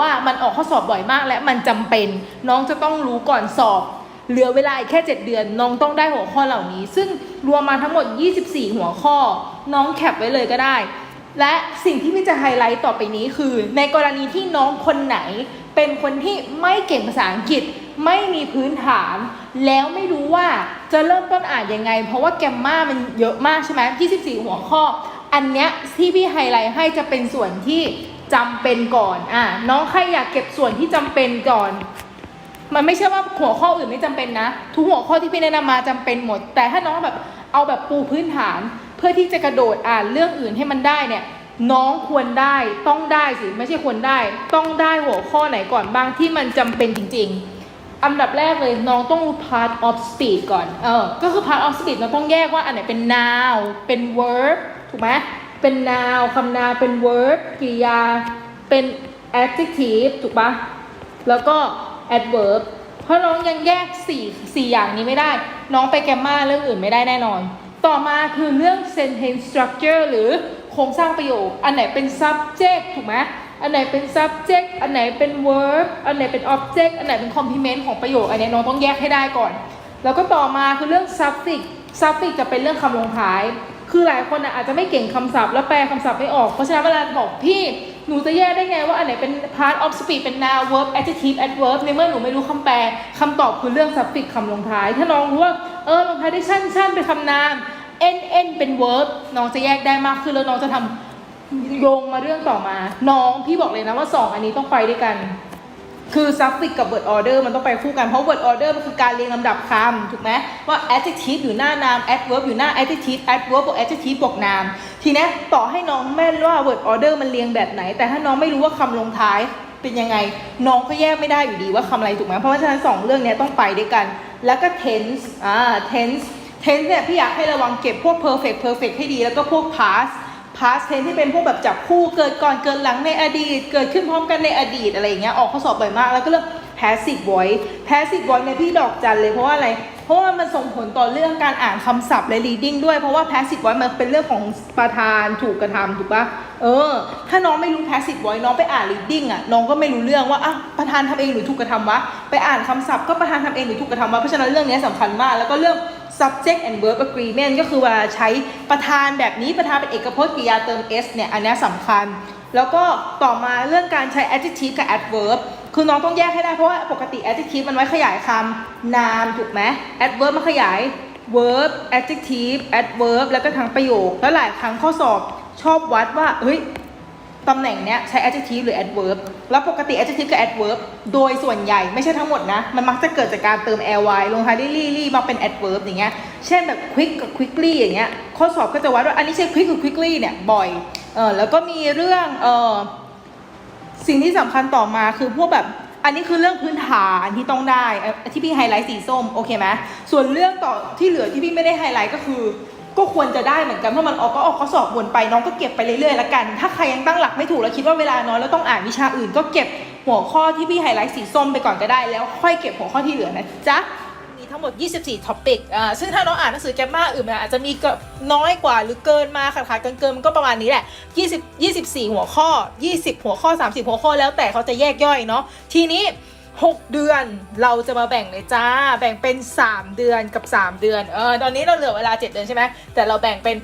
ว่ามันออกข้อสอบบ่อยมากและมันจำเป็น น้องจะต้องรู้ก่อนสอบ เหลือเวลาอีกแค่ 7 เดือน น้องต้องได้หัวข้อเหล่านี้ ซึ่งรวมมาทั้งหมด 24 หัวข้อ น้องแคปไว้เลยก็ได้ และสิ่งที่พี่จะไฮไลท์ต่อไปนี้คือ ในกรณีที่น้องคนไหน เป็นคนที่ไม่เก่งภาษาอังกฤษไม่มีพื้นฐาน แล้วไม่รู้ว่าจะเริ่มต้นอ่านยังไง เพราะว่าแกมมามันเยอะมากใช่ไหม24 หัวข้อ อันเนี้ยที่พี่ไฮไลท์ให้จะเป็นส่วนที่ จำเป็นก่อนอะน้องใครอยากเก็บส่วนที่จำเป็นก่อน มันไม่ใช่ว่าหัวข้ออื่นไม่จำเป็นนะ ทุกหัวข้อที่พี่แนะนำมาจำเป็นหมด แต่ถ้าน้องแบบเอาแบบปูพื้นฐาน เพื่อที่จะกระโดดอ่านเรื่องอื่นให้มันได้เนี่ยน้องควรได้ต้องได้สิไม่ใช่ควรได้ ต้องได้หัวข้อไหนก่อนบ้างที่มันจำเป็นจริง ๆ อันดับแรกเลยน้องต้องรู้ part of speech ก่อนเออก็คือ part of speech เราต้องแยกว่าอันไหนเป็น noun เป็น verb ถูกไหม เป็น noun คำนามเป็น verb กริยา เป็น adjective ถูกปะแล้วก็ adverb เพราะน้องยังแยก4 4อย่างนี้ไม่ได้ น้องไปแกมมาเรื่องอื่นไม่ได้แน่นอน ต่อมาคือเรื่อง sentence structure หรือโครงสร้างประโยค อันไหนเป็น subject ถูกไหมอันไหนเป็น subject อันไหนเป็น verb อันไหนเป็น object อันไหนเป็น complement ของประโยค อันนี้น้องต้องแยกให้ได้ก่อน แล้วก็ต่อมาคือเรื่อง suffix suffix จะเป็นเรื่องคำลงท้าย คือหลายคนอาจจะไม่เก่งคำศัพท์ แล้วแปลคำศัพท์ไม่ออก เพราะฉะนั้นเวลาบอกพี่หนูจะแยกได้ไงว่าอันไหนเป็น part of speech เป็น noun verb adjective adverb ในเมื่อหนูไม่รู้คำแปลคำตอบคือเรื่อง suffix คำลงท้าย ถ้าน้องรู้ว่าเออลงท้ายด้วยชั่นชั่นเป็นคำนาม n n เป็น verb น้องจะแยกได้มากขึ้นแล้วน้องจะทำโยงมาเรื่องต่อมา น้องพี่บอกเลยนะว่าสองอันนี้ต้องไปด้วยกัน คือ suffix กับ word order มันต้องไปคู่กัน เพราะ word order มันคือการเรียงลำดับคำถูกไหมว่า adjective อยู่หน้านาม adverb อยู่หน้า adjective adverb บวก adjective บวกนาม ทีนี้ต่อให้น้องแม่นว่า word order มันเรียงแบบไหน แต่ถ้าน้องไม่รู้ว่าคำลงท้ายเป็นยังไง น้องก็แยกไม่ได้อยู่ดีว่าคำอะไรถูกไหมเพราะฉะนั้นสองเรื่องนี้ต้องไปด้วยกัน แล้วก็ tense อ่า tense tense เนี่ยพี่อยากให้ระวังเก็บพวก perfect perfect ให้ดีแล้วก็พวก past past tense ที่เป็นพวกแบบจับคู่เกิดก่อนเกิดหลังในอดีต เกิดขึ้นพร้อมกันในอดีตอะไรอย่างเงี้ยออกข้อสอบบ่อยมาก แล้วก็เรื่อง passive voice passive voice เนี่ยพี่ดอกจันเลยเพราะว่าอะไร เพราะว่ามันส่งผลต่อเรื่องการอ่านคำศัพท์และ reading ด้วยเพราะว่า passive voice มันเป็นเรื่องของประธานถูกกระทำถูกปะเออ ถ้าน้องไม่รู้ passive voice น้องไปอ่าน reading อะน้องก็ไม่รู้เรื่องว่าอะประธานทำเองหรือถูกกระทำวะไปอ่านคำศัพท์ก็ประธานทำเองหรือถูกกระทำวะเพราะฉะนั้นเรื่องนี้สำคัญมากแล้วก็เรื่อง subject and verb agreement ก็คือวลาใช้ประธานแบบนี้ประธานเป็นเอกพจน์กริยาเติม s เนี่ย อันนี้สำคัญ แล้วก็ต่อมาเรื่องการใช้ adjective กับ adverb คือน้องต้องแยกให้ได้เพราะว่าปกติ adjective มันไว้ขยายคำนามถูกไหม adverb มันขยาย verb adjective adverb แล้วก็ทั้งประโยค แล้วหลายครั้งข้อสอบชอบวัดว่า เฮ้ย ตำแหน่งเนี้ยใช้ adjective หรือ adverb แล้วปกติ adjective กับ adverb โดยส่วนใหญ่ไม่ใช่ทั้งหมดนะ มันมักจะเกิดจากการเติม ly ลงท้ายด้วย ly มาเป็น adverb อย่างเงี้ย เช่นแบบ quick กับ quickly อย่างเงี้ย ข้อสอบก็จะวัดว่าอันนี้ใช้ quick หรือ quickly เนี่ย บ่อย เออแล้วก็มีเรื่อง เออสิ่งที่สำคัญต่อมาคือพวกแบบอันนี้คือเรื่องพื้นฐานที่ต้องได้ที่พี่ไฮไลท์สีส้มโอเคไหมส่วนเรื่องต่อที่เหลือที่พี่ไม่ได้ไฮไลท์ก็คือ ก็ควรจะได้เหมือนกันเพราะมันออกก็ออกข้อสอบวนไปน้องก็เก็บไปเรื่อยๆละกัน ถ้าใครยังตั้งหลักไม่ถูกแล้วคิดว่าเวลาน้อยแล้วต้องอ่านวิชาอื่น ก็เก็บหัวข้อที่พี่ไฮไลท์สีส้มไปก่อนก็ได้แล้วค่อยเก็บหัวข้อที่เหลือนะจ๊ะมีทั้งหมด 24 ท็อปิกอ่าซึ่งถ้าน้องอ่านหนังสือแกมมาอื่นมันอาจจะมีก็น้อยกว่าหรือเกินมาขาดขาดเกินเกินมันก็ประมาณนี้แหละ 20 24 หัวข้อ 20 หัวข้อ 30 หัวข้อแล้วแต่เขาจะแยกย่อยเนาะทีนี้ 6 เดือนเราจะมาแบ่งเลยจ้า แบ่งเป็น 3 เดือนกับ 3 เดือนเออตอนนี้เราเหลือเวลา 7 เดือนใช่ไหมแต่เราแบ่งเป็น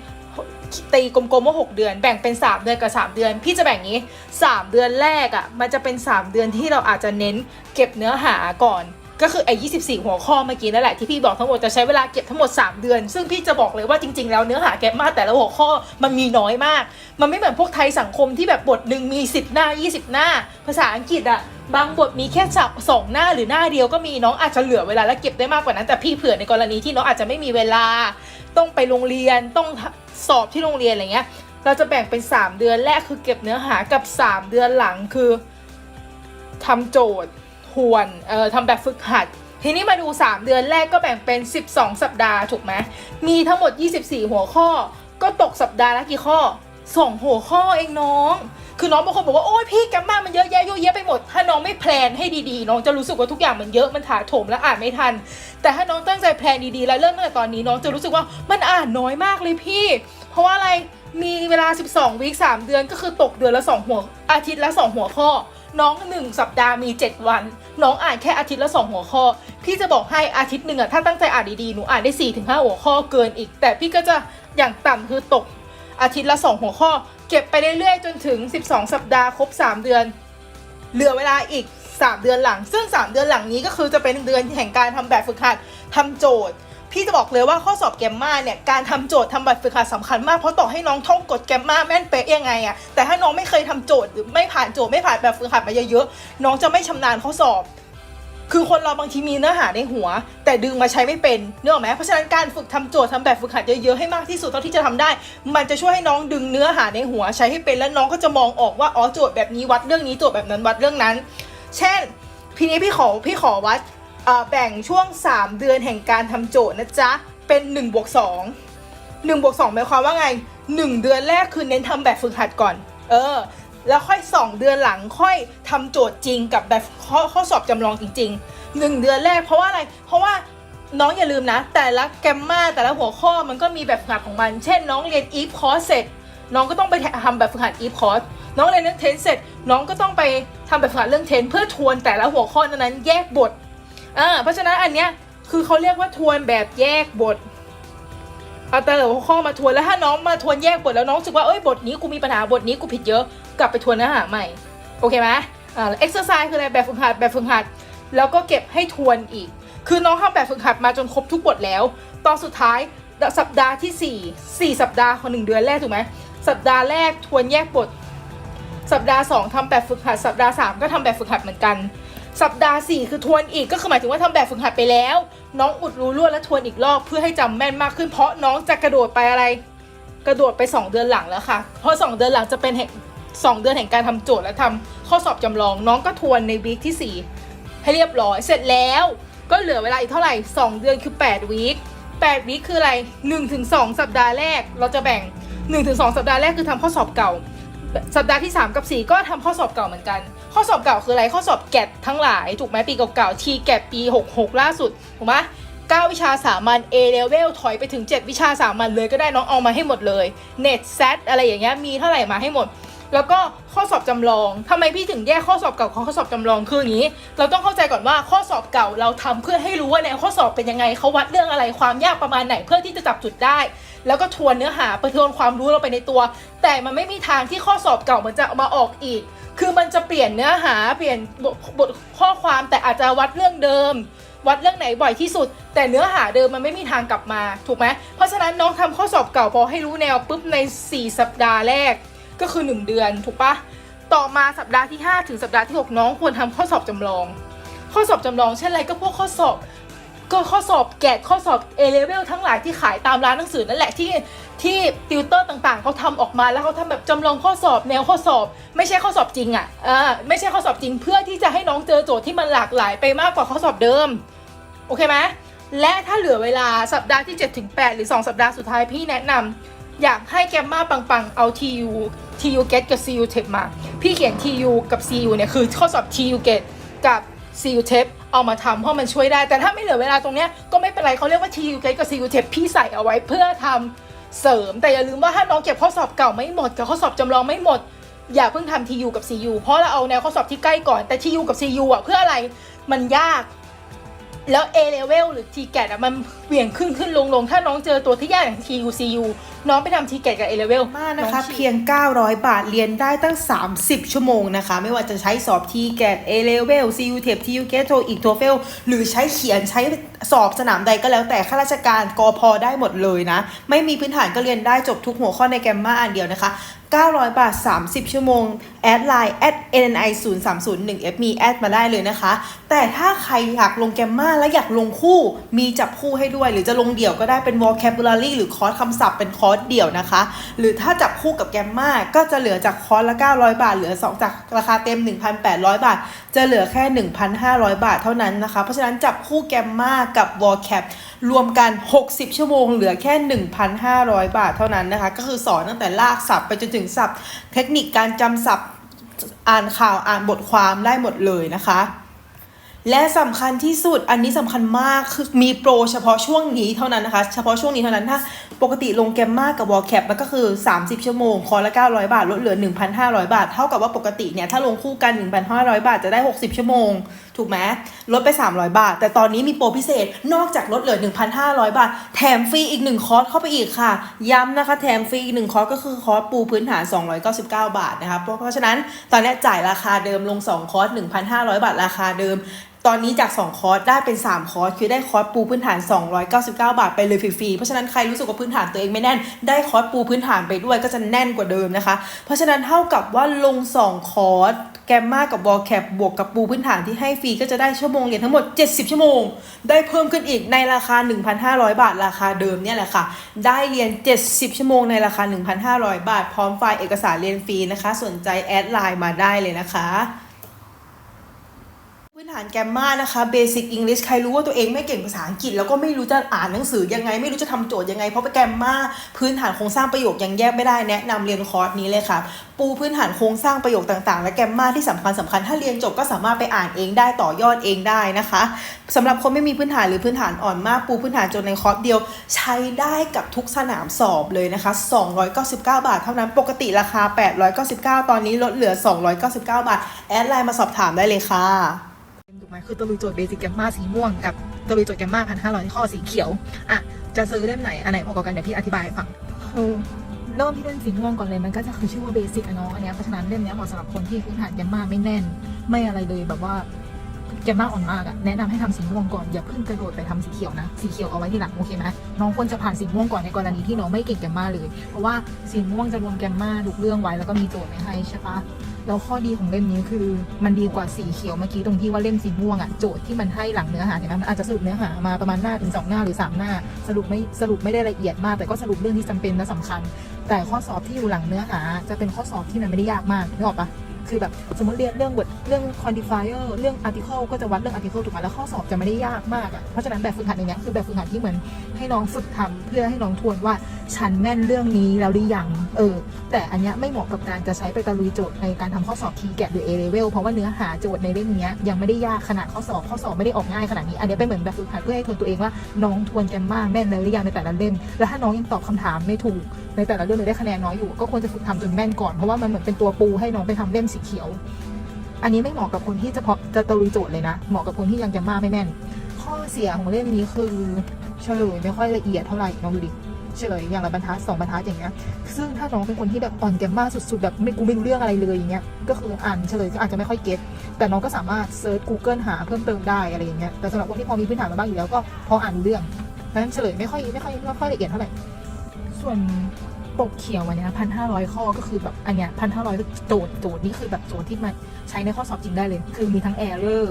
ตีกลมๆว่า 6 เดือน แบ่งเป็น 3 เดือนกับ 3 เดือน พี่จะแบ่งงี้ 3 เดือนแรกอะ่ะมันจะเป็น 3 เดือนที่เราอาจจะเน้นเก็บเนื้อหาก่อน ก็คือไอ้24 หัวข้อเมื่อกี้นั่นแหละที่พี่บอกทั้งหมดจะใช้เวลาเก็บทั้งหมด 3 เดือน ซึ่งพี่จะบอกเลยว่าจริง ๆ แล้วเนื้อหาแก็บมาแต่ละหัวข้อมันมีน้อยมาก มันไม่เหมือนพวกไทยสังคมที่แบบบทหนึ่งมี 10 หน้า 20 หน้า ภาษาอังกฤษอะ บางบทมีแค่สับสองหน้าหรือหน้าเดียวก็มีน้องอาจจะเหลือเวลาและเก็บได้มากกว่านั้นแต่พี่เผื่อในกรณีที่น้องอาจจะไม่มีเวลา ต้องไปโรงเรียนต้องสอบที่โรงเรียนอะไรเงี้ย เราจะแบ่งเป็น 3 เดือนแรกคือเก็บเนื้อหากับ 3 เดือนหลังคือทำโจทย์ทวนเอ่อทำแบบฝึกหัด ทีนี้มาดู 3 เดือนแรกก็แบ่งเป็น 12 สัปดาห์ถูกไหมมีทั้งหมด 24 หัวข้อ ก็ตกสัปดาห์ละกี่ข้อ 2 หัวข้อเองน้อง คือน้องบางคนบอกว่าโอ้ยพี่แกมมามันเยอะแยะเยอะแยะไปหมด ถ้าน้องไม่แพลนให้ดีๆ น้องจะรู้สึกว่าทุกอย่างมันเยอะมันถาโถมและอ่านไม่ทัน แต่ถ้าน้องตั้งใจแพลนดีๆ แล้วเริ่มตั้งแต่ตอนนี้น้องจะรู้สึกว่ามันอ่านน้อยมากเลยพี่ เพราะว่าอะไรมีเวลา 12วีค3เดือนก็คือตกเดือนละ 2 หัวอาทิตย์ละ 2 หัวข้อ น้อง 1 สัปดาห์มี 7 วัน น้องอ่านแค่อาทิตย์ละ 2 หัวข้อ พี่จะบอกให้อาทิตย์หนึ่งอะถ้าตั้งใจอ่านดีๆ หนูอ่านได้ 4-5 หัวข้อเกินอีก แต่พี่ก็จะอย่างต่ำคือตกอาทิตย์ละ 2 หัวข้อ เก็บไปเรื่อยๆ จนถึง 12 สัปดาห์ครบ 3 เดือน เหลือเวลาอีก 3 เดือนหลัง ซึ่ง 3 เดือนหลังนี้ก็คือจะเป็นเดือนแห่งการทำแบบฝึกหัดทำโจทย์ พี่จะบอกเลยว่าข้อสอบแกมมาเนี่ยการทำโจทย์ทำแบบฝึกหัดสำคัญมาก เพราะต่อให้น้องท่องกฎแกมมาแม่นเป๊ะยังไงอะแต่ถ้าน้องไม่เคยทำโจทย์หรือไม่ผ่านโจทย์ไม่ผ่านแบบฝึกหัดมาเยอะๆน้องจะไม่ชำนาญข้อสอบ คือคนเราบางทีมีเนื้อหาในหัว แต่ดึงมาใช้ไม่เป็นเนกอะไหมเพราะฉะนั้นการฝึกทำโจทย์ทำแบบฝึกหัดเยอะๆให้มากที่สุดเท่าที่จะทำได้ มันจะช่วยให้น้องดึงเนื้อหาในหัวใช้ให้เป็นแล้วน้องก็จะมองออกว่าอ๋อโจทย์แบบนี้วัดเรื่องนี้โจทย์แบบนั้นวัดเรื่องนั้น เช่นพี่นี้พี่ขอพี่ขอวัดแบ่งช่วง 3 เดือนแห่งการทำโจทย์นะจ๊ะเป็น1บวก2 1บวก2หมายความว่าไง 1 เดือนแรกคือเน้นทำแบบฝึกหัดก่อน เออ แล้วค่อย 2 เดือนหลังค่อยทำโจทย์จริงกับแบบข้อข้อสอบจำลองจริง ๆ 1 เดือนแรกเพราะว่าอะไร เพราะว่าน้องอย่าลืมนะ แต่ละแกมมาแต่ละหัวข้อมันก็มีแบบฝึกหัดของมัน เช่น น้องเรียน if course เสร็จ น้องก็ต้องไปทำแบบฝึกหัด if course น้องเรียนเรื่องเทนเสร็จ น้องก็ต้องไปทำแบบฝึกหัดเรื่องเทนเพื่อทวนแต่ละหัวข้อนั้นแยกบทอ่าเพราะฉะนั้นอันเนี้ยคือเขาเรียกว่าทวนแบบแยกบท เอาแต่ละหัวข้อมาทวนแล้วถ้าน้องมาทวนแยกบทแล้วน้องรู้สึกว่าเอ้ยบทนี้กูมีปัญหาบทนี้กูผิดเยอะกลับไปทวนเนื้อหาใหม่โอเคไหมอ่าเอ็กซ์เซอร์ไซส์คืออะไรแบบฝึกหัดแบบฝึกหัด แล้วก็เก็บให้ทวนอีก คือน้องทำแบบฝึกหัดมาจนครบทุกบทแล้ว ตอนสุดท้ายสัปดาห์ที่ 4 4 สัปดาห์ของหนึ่งเดือนแรกถูกไหมสัปดาห์แรกทวนแยกบท สัปดาห์ 2ทำแบบฝึกหัด สัปดาห์ 3 ก็ทำแบบฝึกหัดเหมือนกัน สัปดาห์ 4 คือทวนอีกก็คือหมายถึงว่าทำแบบฝึกหัดไปแล้ว น้องอุดรู้ล่วและทวนอีกรอบเพื่อให้จำแม่นมากขึ้น เพราะน้องจะกระโดดไปอะไร กระโดดไป 2 เดือนหลังแล้วค่ะ เพราะ 2 เดือนหลังจะเป็นแห่งสองเดือนแห่งการทำโจทย์และทำข้อสอบจำลอง น้องก็ทวนในวีคที่ 4 ให้เรียบร้อยเสร็จแล้ว ก็เหลือเวลาอีกเท่าไหร่ 2 เดือนคือ8วีค8วีคคืออะไร 1-2 สัปดาห์แรกเราจะแบ่ง 1-2 สัปดาห์แรกคือทำข้อสอบเก่า สัปดาห์ที่ 3 กับ 4 ก็ทำข้อสอบเก่าเหมือนกัน ข้อสอบเก่าคืออะไรข้อสอบแกดทั้งหลายถูกไหมปีเก่าๆทีแกดปี 66 ล่าสุดถูกไหม9วิชาสามัญ A level ถอยไปถึง 7 วิชาสามัญเลยก็ได้น้องเอามาให้หมดเลย Net SAT อะไรอย่างเงี้ยมีเท่าไหร่มาให้หมด แล้วก็ข้อสอบจำลองทำไมพี่ถึงแยกข้อสอบเก่าของข้อสอบจำลองคืออย่างนี้ เราต้องเข้าใจก่อนว่าข้อสอบเก่าเราทำเพื่อให้รู้ว่าแนวข้อสอบเป็นยังไงเขาวัดเรื่องอะไรความยากประมาณไหนเพื่อที่จะจับจุดได้ แล้วก็ทวนเนื้อหาไปทวนความรู้เราไปในตัว แต่มันไม่มีทางที่ข้อสอบเก่ามันจะมาออกอีก คือมันจะเปลี่ยนเนื้อหาเปลี่ยนบทบทข้อความแต่อาจจะวัดเรื่องเดิม วัดเรื่องไหนบ่อยที่สุด แต่เนื้อหาเดิมมันไม่มีทางกลับมาถูกไหมเพราะฉะนั้นน้องทำข้อสอบเก่าพอให้รู้แนวปุ๊บใน 4 สัปดาห์แรกก็คือ 1 เดือนถูกปะต่อมาสัปดาห์ที่ 5 ถึงสัปดาห์ที่ 6 น้องควรทำข้อสอบจำลอง ข้อสอบจำลองเช่นอะไรก็พวกข้อสอบ ก็ข้อสอบแกะข้อสอบ A level ทั้งหลายที่ขายตามร้านหนังสือนั่นแหละที่ที่ติวเตอร์ต่างๆเขาทำออกมาแล้วเขาทำแบบจำลองข้อสอบแนวข้อสอบ ไม่ใช่ข้อสอบจริงอะ่ะอ่าไม่ใช่ข้อสอบจริงเพื่อที่จะให้น้องเจอโจทย์ที่มันหลากหลายไปมากกว่าข้อสอบเดิมโอเคไหมและถ้าเหลือเวลาสัปดาห์ที่ 7-8 หรือ 2 สัปดาห์สุดท้ายพี่แนะนำอยากให้แกมมาปังๆ เอา TU TU get กับ CU test มา พี่เขียน TU กับ CU เนี่ยคือข้อสอบ TU get กับ CU test เอามาทำเพราะมันช่วยได้ แต่ถ้าไม่เหลือเวลาตรงเนี้ยก็ไม่เป็นไรเขาเรียกว่า TU get กับ CU test พี่ใส่เอาไว้เพื่อทำเสริม แต่อย่าลืมว่าถ้าน้องเก็บข้อสอบเก่าไม่หมดกับข้อสอบจำลองไม่หมด อย่าเพิ่งทำ TU กับ CU เพราะเราเอาแนวข้อสอบที่ใกล้ก่อนแต่ TU กับ CU อะเพื่ออะไรมันยากแล้ว A level หรือ T g a t อะมันเหวี่ยงขึ้นขึ้นลงลงถ้าน้องเจอตัวที่ยากอย่าง TU CU น้องไปทำ T g a t กับ A level มากนะคะเพียง 900 บาทเรียนได้ตั้ง 30 ชั่วโมงนะคะ ไม่ว่าจะใช้สอบ t g a t A level CU TEP TU GAT TOEIC TOEFL หรือใช้เขียนใช้สอบสนามใดก็แล้วแต่ข้าราชการกอพอได้หมดเลยนะ ไม่มีพื้นฐานก็เรียนได้จบทุกหัวข้อในแกมมาอันเดียวนะคะ 900 บาท 30 ชั่วโมง แอดไลน์ at nni 0 3 0 1 f มีแอดมาได้เลยนะคะ แต่ถ้าใครอยากลงแกมมาและอยากลงคู่ มีจับคู่ให้ด้วย หรือจะลงเดี่ยวก็ได้เป็น vocabulary หรือคอร์สคำศัพท์เป็นคอร์สเดี่ยวนะคะ หรือถ้าจับคู่กับแกมมาก็จะเหลือจากคอร์สละ 900 บาท เหลือ 2 จากราคาเต็ม 1,800 บาท จะเหลือแค่ 1,500 บาทเท่านั้นนะคะ เพราะฉะนั้นจับคู่แกมมากับ vocab รวมกัน 60 ชั่วโมง เหลือแค่ 1,500 บาทเท่านั้นนะคะ ก็คือสอนตั้งแต่ลากศัพท์ไปจนถึงศัพท์ เทคนิคการจำศัพท์อ่านข่าวอ่านบทความได้หมดเลยนะคะและสำคัญที่สุดอันนี้สำคัญมากคือมีโปรเฉพาะช่วงนี้เท่านั้นนะคะ เฉพาะช่วงนี้เท่านั้นถ้า ปกติลงแกมมากับวอลแคปมันก็คือ 30 ชั่วโมง คอร์ละ 900 บาท ลดเหลือ 1,500 บาท เท่ากับว่าปกติเนี่ย ถ้าลงคู่กัน 1,500 บาทจะได้ 60 ชั่วโมง ถูกไหมลดไป 300 บาท แต่ตอนนี้มีโปรพิเศษ นอกจากลดเหลือ 1,500 บาท แถมฟรีอีก 1 คอร์สเข้าไปอีกค่ะ ย้ำนะคะ แถมฟรีอีก 1 คอร์สก็คือคอร์สปูพื้นฐาน 299 บาทนะคะเพราะเพราะฉะนั้นตอนนี้จ่ายราคาเดิมลง 2 คอร์ส 1,500 บาทราคาเดิม ตอนนี้จาก 2 คอร์สได้เป็น 3 คอร์สคือได้คอร์สปูพื้นฐาน 299 บาทไปเลยฟรีๆเพราะฉะนั้นใครรู้สึกว่าพื้นฐานตัวเองไม่แน่น ได้คอร์สปูพื้นฐานไปด้วยก็จะแน่นกว่าเดิมนะคะ เพราะฉะนั้นเท่ากับว่าลง 2 คอร์สแกมมากับวอลแคปบวกกับปูพื้นฐานที่ให้ฟรีก็จะได้ชั่วโมงเรียนทั้งหมด 70 ชั่วโมง ได้เพิ่มขึ้นอีกในราคา 1,500 บาท ราคาเดิมเนี่ยแหละค่ะ ได้เรียน 70 ชั่วโมงในราคา 1,500 บาท พร้อมไฟล์เอกสารเรียนฟรีนะคะ สนใจแอดไลน์มาได้เลยนะคะ นฐานแกมมานะคะ Basic English ใครรู้ว่าตัวเองไม่เก่งภาษาอังกฤษ แล้วก็ไม่รู้จะอ่านหนังสือยังไง ไม่รู้จะทำโจทย์ยังไง เพราะไปแกมมาพื้นฐานโครงสร้างประโยคยังแยกไม่ได้แนะนำเรียนคอร์สนี้เลยค่ะ ปูพื้นฐานโครงสร้างประโยคต่างๆ และแกมมาที่สำคัญสำคัญถ้าเรียนจบก็สามารถไปอ่านเองได้ต่อยอดเองได้นะคะสำหรับคนไม่มีพื้นฐานหรือพื้นฐานอ่อนมากปูพื้นฐานจนในคอร์สเดียว ใช้ได้กับทุกสนามสอบเลยนะคะ 299 บาท เท่านั้นปกติราคา 899 ตอนนี้ลดเหลือ 299 บาท แอดไลน์มาสอบถามได้เลยค่ะ ถูกไหมคือตะลุยโจทย์เบสิกแกมมาสีม่วงกับตะลุยโจทย์แกมมาพันห้าร้อยข้อสีเขียวอะจะซื้อเล่มไหนอันไหนเหมาะกว่ากันเดี๋ยวพี่อธิบายให้ฟังคือเริ่มที่เล่มสีม่วงก่อนเลยมันก็จะคือชื่อว่าเบสิกอะเนาะอันเนี้ยเพราะฉะนั้นเล่มเนี้ยเหมาะสำหรับคนที่พื้นฐานแกมมาไม่แน่น ไม่อะไรเลยแบบว่าแกมมาอ่อนมากอะแนะนำให้ทำสีม่วงก่อนอย่าเพิ่งกระโดดไปทำสีเขียวนะสีเขียวเอาไว้ที่หลังโอเคไหมน้องควรจะผ่านสีม่วงก่อนในกรณีที่น้องไม่เก่งแกมมาเลย เพราะว่าสีม่วงจะรวมแกมมาทุกเรื่องไว้แล้วก็มีโจทย์ไว้ให้ใช่ปะ แล้วข้อดีของเล่มนี้คือมันดีกว่าสีเขียวเมื่อกี้ตรงที่ว่าเล่มสีม่วงอะโจทย์ที่มันให้หลังเนื้อหาเห็นไหมมันอาจจะสรุปเนื้อหามาประมาณหน้าถึงสองหน้าหรือสามหน้า สรุปไม่สรุปไม่ได้ละเอียดมาก แต่ก็สรุปเรื่องที่จำเป็นและสำคัญ แต่ข้อสอบที่อยู่หลังเนื้อหา จะเป็นข้อสอบที่มันไม่ได้ยากมากนึกออกปะ คือแบบสมมติเรียนเรื่องบทเรื่อง quantifier เรื่อง article ก็จะวัดเรื่อง article ถูกไหมแล้วข้อสอบจะไม่ได้ยากมากอะเพราะฉะนั้นแบบฝึกหัดอย่างเงี้ยคือแบบฝึกหัดที่เหมือนให้น้องฝึกทำเพื่อให้น้องทวนว่าฉันแม่นเรื่องนี้แล้วหรือยังเออ แต่อันเนี้ยไม่เหมาะกับการจะใช้ไปตะลุยโจทย์ในการทำข้อสอบ TGAT หรือ A level เพราะว่าเนื้อหาโจทย์ในเล่มเนี้ยยังไม่ได้ยากขนาดข้อสอบข้อสอบไม่ได้ออกง่ายขนาดนี้อันเนี้ยเป็นเหมือนแบบฝึกหัดเพื่อให้ทวนตัวเองว่าน้องทวนแกมมาแม่นแล้วหรือยังในแต่ละเล่มแล้วถ้าน้องยังตอบคำถามไม่ถูก ในแต่ละเรื่องเลยได้คะแนนน้อยอยู่ ก็ควรจะฝึกทำจนแม่นก่อนเพราะว่ามันเหมือนเป็นตัวปูให้น้องไปทำเล่มสีเขียว อันนี้ไม่เหมาะกับคนที่จะเพาะจะตะลุยโจทย์เลยนะ เหมาะกับคนที่ยังแกมมาไม่แม่น ข้อเสียของเล่มนี้คือเฉลยไม่ค่อยละเอียดเท่าไหร่น้องดูดิเฉลยอย่างละบรรทัดสองบรรทัดอย่างเงี้ย ซึ่งถ้าน้องเป็นคนที่แบบอ่อนแกมมาสุดๆแบบไม่กูไม่รู้เรื่องอะไรเลยอย่างเงี้ย ก็คืออ่านเฉลยก็อาจจะไม่ค่อยเก็ตแต่น้องก็สามารถเซิร์ช Google หาเพิ่มเติมได้อะไรอย่างเงี้ย แต่สำหรับคนที่พอมีพื้นฐานมาบ้างอยู่แล้วก็พออ่านเรื่อง เพราะฉะนั้นเฉลยไม่ค่อยไม่ค่อยไม่ค่อยละเอียดเท่าไหร่ ส่วน ปกเขียวอันเนี้ยพันห้าร้อยข้อก็คือแบบอันเนี้ยพันห้าร้อยโจทย์โจทย์นี่คือแบบโจทย์ที่มาใช้ในข้อสอบจริงได้เลย คือมีทั้ง error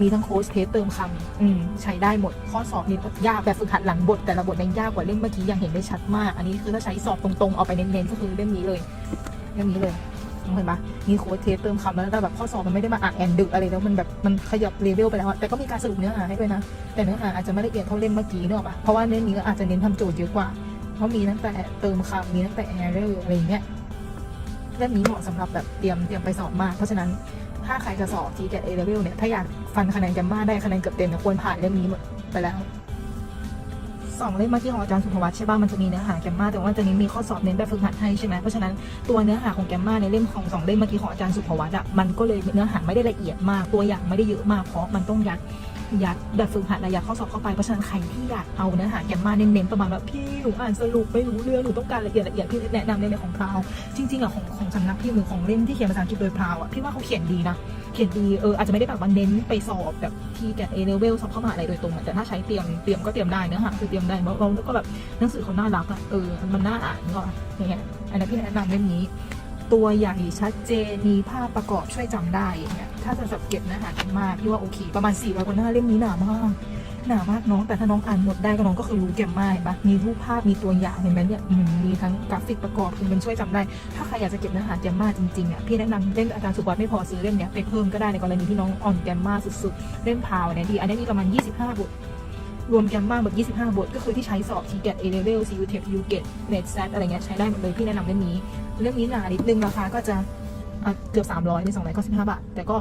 มีทั้งโค้ชเทสเติมคำอืมใช้ได้หมดข้อสอบนี่ยากแบบฝึกหัดหลังบท แต่ละบทเนี่ยยากกว่าเล่มเมื่อกี้อย่างเห็นได้ชัดมาก อันนี้คือถ้าใช้สอบตรงๆเอาไปเน้นๆก็คือเล่มนี้เลยเล่มนี้เลยเห็นปะมีโค้ชเทสเติมคำแล้วแต่แบบข้อสอบมันไม่ได้มาอ่านแอนดึกอะไรแล้วมันแบบมันขยับเลเวลไปแล้ว แต่ก็มีการสรุปเนื้อหาให้ด้วยนะ แต่เนื้อหาอาจจะไม่ละเอียดเท่าเล่มเมื่อกี้เนอะปะเพราะว่าเล่มนี้อาจจะเน้นทำโจทย์เยอะกว่า เพราะมีตั้งแต่เติมคำมีตั้งแต่ error อะไรอย่างเงี้ยเล่มนี้เหมาะสำหรับแบบเตรียมเตรียมไปสอบมาก เพราะฉะนั้นถ้าใครจะสอบ TGAT A level เนี่ย ถ้าอยากฟันคะแนนแกมมาได้คะแนนเกือบเต็มเนี่ยควรผ่านเล่มนี้หมดไปแล้วสองเล่มเมื่อกี้ของอาจารย์สุภวัฒน์ใช่ป่ะมันจะมีเนื้อหาแกมมาแต่ว่าจะนี้มีข้อสอบเน้นแบบฝึกหัดให้ใช่ไหมเพราะฉะนั้นตัวเนื้อหาของแกมมาในเล่มของสองเล่มเมื่อกี้ของอาจารย์สุภวัฒน์อะมันก็เลยเนื้อหาไม่ได้ละเอียดมากตัวอย่างไม่ได้เยอะมากเพราะมันต้องยัดยัดแบบฝึกหัดและยัดข้อสอบเข้าไปเพราะฉะนั้นใครที่อยากเอาเนื้อหาแกมมาเน้นๆประมาณแบบพี่ หนูอ่านสรุปไม่รู้เรื่องหนูต้องการละเอียดละเอียดพี่แนะนำในเรื่องของพราวจริงๆอะของของสำนักพิมพ์หรือของเล่มที่เขียนภาษาอังกฤษโดยพราวอะพี่ว่าเขาเขียนดีนะเขียนดีเอออาจจะไม่ได้แบบว่าเน้นไปสอบแบบที่แกเอเลเวลสอบเข้ามหาอะไรโดยตรงอะแต่ถ้าใช้เตรียมเตรียมก็เตรียมได้เนื้อหาคือเตรียมได้แล้วแล้วก็แบบหนังสือเขาน่ารักอะเออมันน่าอ่านก็อย่างเงี้ยอันนี้พี่แนะนำเล่มนี้ ตัวใหญ่ชัดเจนมีภาพประกอบช่วยจำได้อย่างเงี้ยถ้าจะแบบเก็บเนื้อหากันมากพี่ว่าโอเค ประมาณ400กว่าหน้าเล่มนี้หนามาก หนามากน้องแต่ถ้าน้องอ่านหมดได้ก็น้องก็คือรู้เก็บมาเห็นปะมีรูปภาพมีตัวอย่างเห็นไหมเนี่ยมมีทั้งกราฟิกประกอบคือมันช่วยจำได้ ถ้าใครอยากจะเก็บเนื้อหาแกมมาจริงๆอะพี่แนะนำเล่มอาจารย์สุวัสดิ์ไม่พอซื้อเล่มเนี้ยไปเพิ่มก็ได้ในกรณีที่น้องอ่อนแกมมาสุดๆเล่มพาวเนี่ยดีอันนี้มีประมาณ 25 บทรวมแกมมาหมด25 บท ก็คือที่ใช้สอบ TGAT A level CU TEP U GAT NET SAT อะไรเงี้ยใช้ได้หมดเลยพี่แนะนำเล่มนี้เรื่องนี้หนานิดนึงราคาก็จะะเกือบ300ใน295บาทแต่ก็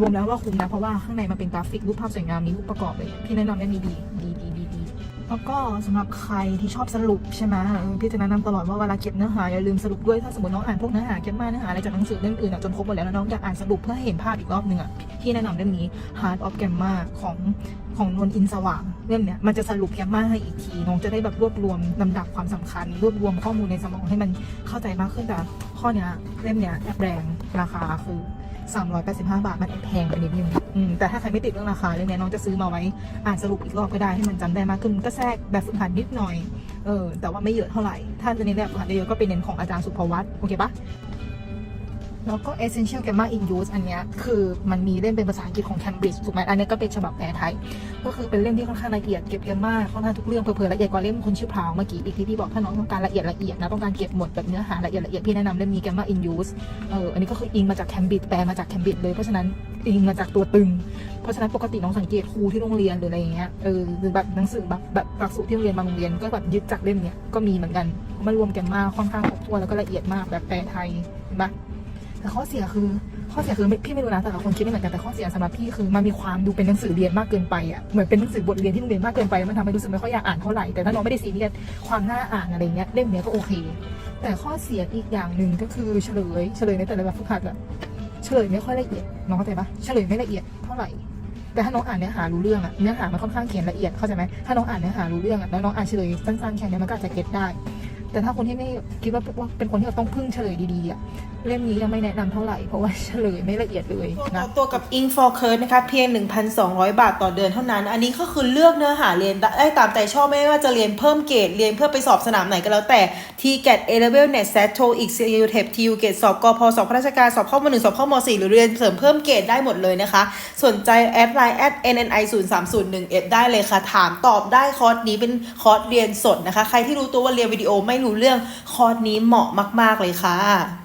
รวมแล้วว่าคุ้มนะ เพราะว่าข้างในมันเป็นกราฟิกรูปภาพสวยงามมีรูปประกอบเลย พี่แนะนำได้มีดีดีดีดีดีแล้วก็สำหรับใครที่ชอบสรุปใช่ไหมพี่จะแนะนำตลอดว่าเวลาเก็บเนื้อหาอย่าลืมสรุปด้วยถ้าสมมติน้องอ่านพวกเนื้อหาเก็บมาเนื้อหาอะไรจากหนังสือเล่มอื่นอะจนครบหมดแล้วแล้วน้องอยากอ่านสรุปเพื่อเห็นภาพอีกรอบหนึ่งอะพี่แนะนำเล่มนี้ Heart of Gamma ของของนวลอินสว่างเล่มเนี้ยมันจะสรุปแกมมาให้อีกที น้องจะได้แบบรวบรวมลำดับความสำคัญ รวบรวมข้อมูลในสมองให้มันเข้าใจมากขึ้นแต่ข้อเนี้ยเล่มเนี้ยแอบแรงราคาคือ 385 บาท มันแพงไปนิดนึงแต่ถ้าใครไม่ติดเรื่องราคาเรื่องนี้น้องจะซื้อมาไว้ อ่านสรุปอีกรอบก็ได้ให้มันจำได้มากขึ้นก็แทรกแบบฝึกหัดนิดหน่อยเออแต่ว่าไม่เยอะเท่าไหร่ ถ้าจะเน้นแบบฝึกหัดเยอะๆก็เป็นเน้นของอาจารย์สุภวัตโอเคปะ แล้วก็ essential grammar in use อันเนี้ยคือมันมีเล่มเป็นภาษาอังกฤษของ Cambridge ถูกไหมอันนี้ก็เป็นฉบับแปลไทย ก็คือเป็นเล่มที่ค่อนข้างละเอียดเก็บเยอะมากค่อนข้างทุกเรื่องเผื่อละเอียดกว่าเล่มคนชื่อพราวเมื่อกี้อีกที่พี่บอกถ้าน้องต้องการละเอียดละเอียดนะต้องการเก็บหมดแบบเนื้อหาละเอียดละเอียดพี่แนะนำเล่มนี้ grammar in use เอออันนี้ก็คืออิงมาจาก Cambridge แปลมาจาก Cambridge เลยเพราะฉะนั้นอิงมาจากตัวตึง เพราะฉะนั้นปกติน้องสังเกตครูที่โรงเรียนหรืออะไรอย่างเงี้ยเออหรือแบบหนังสือแบบแบบหลักสูตรที่โรงเรียนบางโรงเรียนก็แบบยึดจากเล่มเนี้ยก็มีเหมือนกันมันรวมกันมากค่อนข้างครบถ้วนแล้วก็ละเอียดมากแบบแปลไทยเห็นปะ แต่ข้อเสียคือข้อเสียคือพี่ไม่รู้นะแต่ละคนคิดไม่เหมือนกันแต่ข้อเสียสำหรับพี่คือมันมีความดูเป็นหนังสือเรียนมากเกินไปอะเหมือนเป็นหนังสือบทเรียนที่โรงเรียนมากเกินไปมันทำให้รู้สึกไม่ค่อยอยากอ่านเท่าไหร่แต่ถ้าน้องไม่ได้ซีเรียสความน่าอ่านอะไรเงี้ยเล่มเนี้ยก็โอเค แต่ข้อเสียอีกอย่างหนึ่งก็คือเฉลยเฉลยในแต่ละแบบฝึกหัดอะเฉลยไม่ค่อยละเอียดน้องเข้าใจปะเฉลยไม่ละเอียดเท่าไหร่แต่ถ้าน้องอ่านเนื้อหารู้เรื่องอะเนื้อหามันค่อนข้างเขียนละเอียดเข้าใจไหมถ้าน้องอ่านเนื้อหารู้เรื่องอะแล้วน้องอ่านเฉลยสั้นๆแค่นี้มันก็อาจจะเก็ตได้ แต่ถ้าคนที่ไม่คิดว่าเป็นคนที่เราต้องพึ่งเฉลยดีๆอะ เล่มนี้ยังไม่แนะนำเท่าไหร่เพราะว่าเฉลยไม่ละเอียดเลยนะ ตัวกับ Ink for Curve นะคะเพียง 1,200 บาทต่อเดือนเท่านั้น อันนี้ก็คือเลือกเนื้อหาเรียนได้ตามใจชอบไม่ว่าจะเรียนเพิ่มเกรดเรียนเพื่อไปสอบสนามไหนก็แล้วแต่ t g a t A Level Net SAT TOEIC CU TEP TU เกรดสอบกพสอบข้าราชการสอบข้ามหนึ่งสอบข้ามสี่หรือเรียนเสริมเพิ่มเกรดได้หมดเลยนะคะ สนใจแอดไลน์ at nni 0 3 0 1 f ได้เลยค่ะ ถามตอบได้คอร์สนี้เป็นคอร์สเรียนสดนะคะ ใครที่รู้ตัวว่าเรียนวิดีโอไม่รู้เรื่องคอร์สนี้เหมาะมาก ๆเลยค่ะ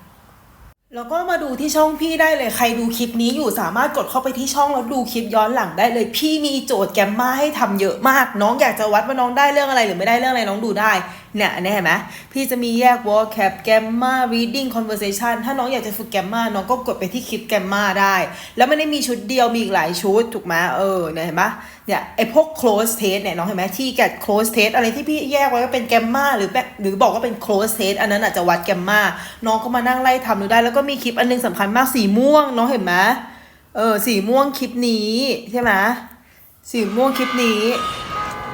แล้วก็มาดูที่ช่องพี่ได้เลยใครดูคลิปนี้อยู่สามารถกดเข้าไปที่ช่องแล้วดูคลิปย้อนหลังได้เลย พี่มีโจทย์แกมมาให้ทำเยอะมาก น้องอยากจะวัดว่าน้องได้เรื่องอะไรหรือไม่ได้เรื่องอะไรน้องดูได้ เนี่ยอันนี้เห็นไหมพี่จะมีแยก vocab grammar reading conversation ถ้าน้องอยากจะฝึกแกมมาน้องก็กดไปที่คลิปแกมมาได้ แล้วไม่ได้มีชุดเดียวมีอีกหลายชุดถูกไหมเออเนี่ยเห็นไหมเนี่ยไอพวก close test เนี่ยน้องเห็นไหมที่แกด close test อะไรที่พี่แยกไว้ว่าเป็นแกมมาหรือแบบหรือบอกว่าเป็น close test อันนั้นอาจจะวัดแกมมาน้องก็มานั่งไล่ทำดูได้ แล้วก็มีคลิปอันนึงสำคัญมากสีม่วงน้องเห็นไหมเออสีม่วงคลิปนี้ใช่ไหมสีม่วงคลิปนี้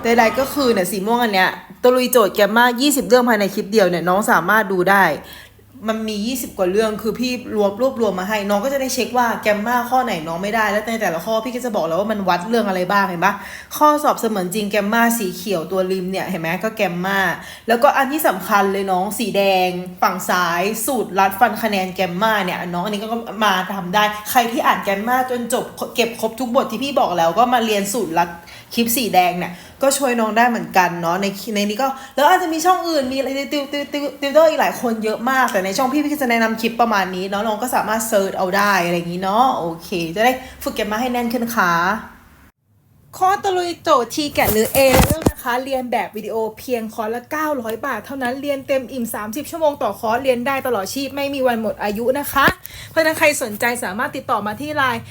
ใดๆก็คือเนี่ยสีม่วงอันเนี้ย ตะลุยโจทย์แกมมา20 เรื่องภายในคลิปเดียวเนี่ยน้องสามารถดูได้ มันมี 20 กว่าเรื่องคือพี่รวบรวบรวมมาให้ น้องก็จะได้เช็คว่าแกมมาข้อไหนน้องไม่ได้ แล้วในแต่ละข้อพี่ก็จะบอกแล้วว่ามันวัดเรื่องอะไรบ้างเห็นปะข้อสอบเสมือนจริงแกมมาสีเขียวตัวริมเนี่ยเห็นไหมก็แกมมาแล้วก็อันที่สำคัญเลยน้องสีแดง ฝั่งซ้าย สูตรรัดฟันคะแนนแกมมาเนี่ยน้องอันนี้ก็มาทำได้ ใครที่อ่านแกมมาจนจบเก็บครบทุกบทที่พี่บอกแล้วก็มาเรียนสูตรรัดคลิปสีแดงเนี่ยก็ช่วยน้องได้เหมือนกันเนาะในในนี้ก็แล้วอาจจะมีช่องอื่นมีอะไรติวติวติวติวเตอร์อีกหลายคนเยอะมาก แต่ในช่องพี่พี่จะแนะนำคลิปประมาณนี้เนาะน้องก็สามารถเซิร์ชเอาได้อะไรอย่างนี้เนาะโอเค จะได้ฝึกเก็บมาให้แน่นขึ้นค่ะข้อตะลุยโจทย์ทีแกะหรือ A เรื่องนะคะ เรียนแบบวิดีโอเพียงคอร์สละ 900 บาท เท่านั้นเรียนเต็มอิ่ม 30 ชั่วโมงต่อคอร์สเรียนได้ตลอดชีพไม่มีวันหมดอายุนะคะ เพราะนั้นใครสนใจสามารถติดต่อมาที่ไลน์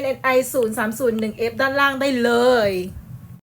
nni 0 3 0 1 f ด้านล่างได้เลย